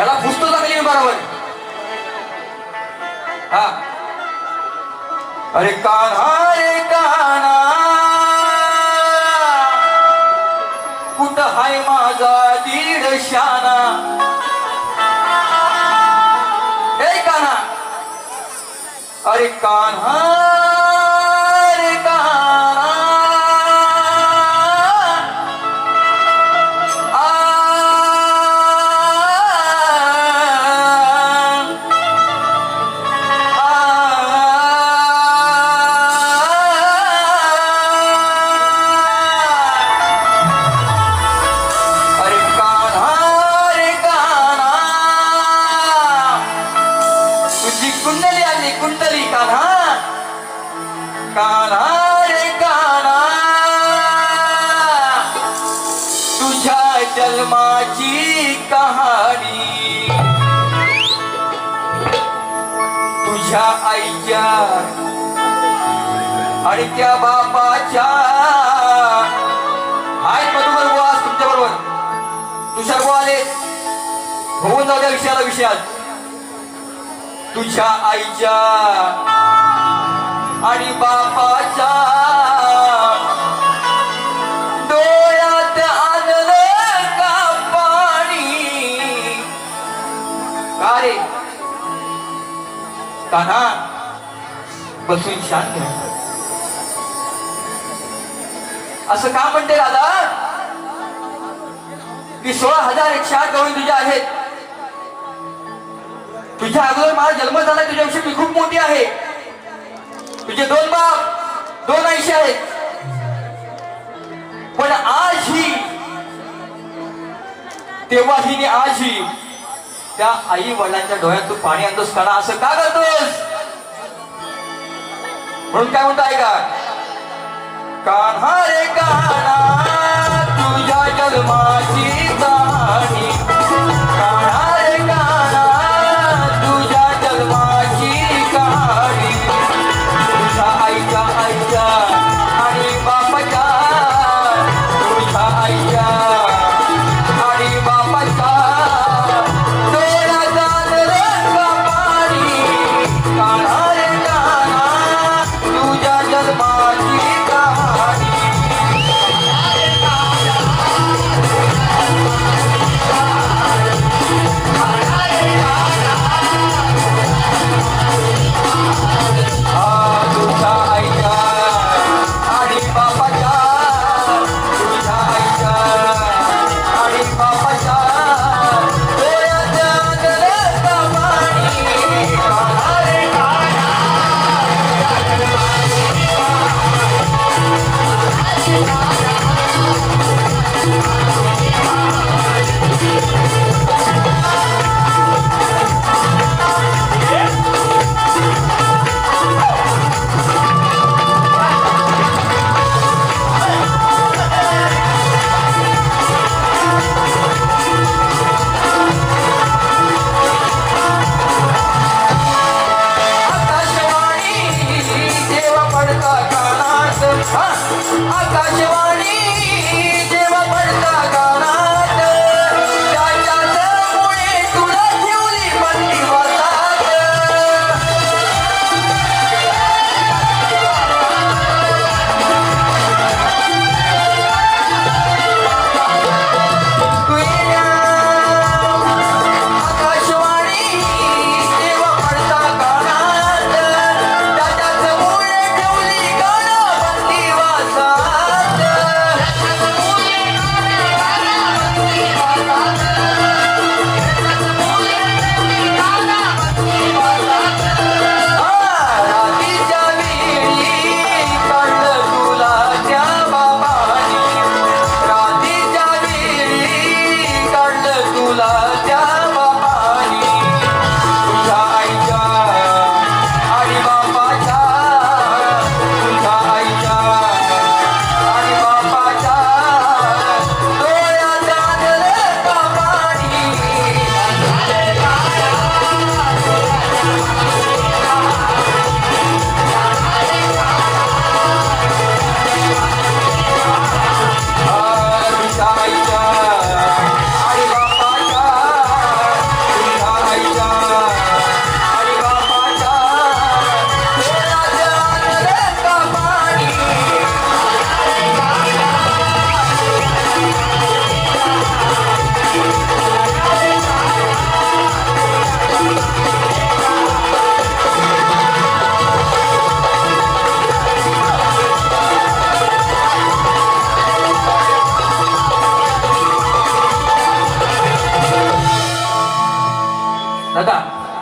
त्याला पुस्तक चांगली आहे बरोबर. हा. अरे कान्हा रे कान्हा कुठं हाय माझा दीड शाना? ए कान्हा अरे कान्हा काना रे कान्हा तुझ्या जन्माची कहाणी. तुझ्या आईच्या आणि त्या बापाच्या. आहेत बरोबर बुवा आज तुमच्या बरोबर. तुषार बुवा आले होऊन जाऊ द्या विषयाला विषयात. तुझ्या आईच्या आणि बापाच्या डोळ्यात आणलं का पाणी? का रे? कान्हा बसून शांत असं का म्हणते दादा की सोळा हजार एकशे आठ गवळी तुझ्या आहेत. तुझ्या अगोदर माझा जन्म झाला तुझ्याविषयी मी खूप मोठी आहे. तुझे दोन बाप दोन आयुष्य आहेत. पण आज ही तेव्हा आज ही त्या आई वडिलांच्या डोळ्यात तू पाणी आणतोस काढा असं का करतोस? म्हणून काय म्हणतो ऐका कान्हा रे कान्हा तुझ्या जन्माची आकाशवाणी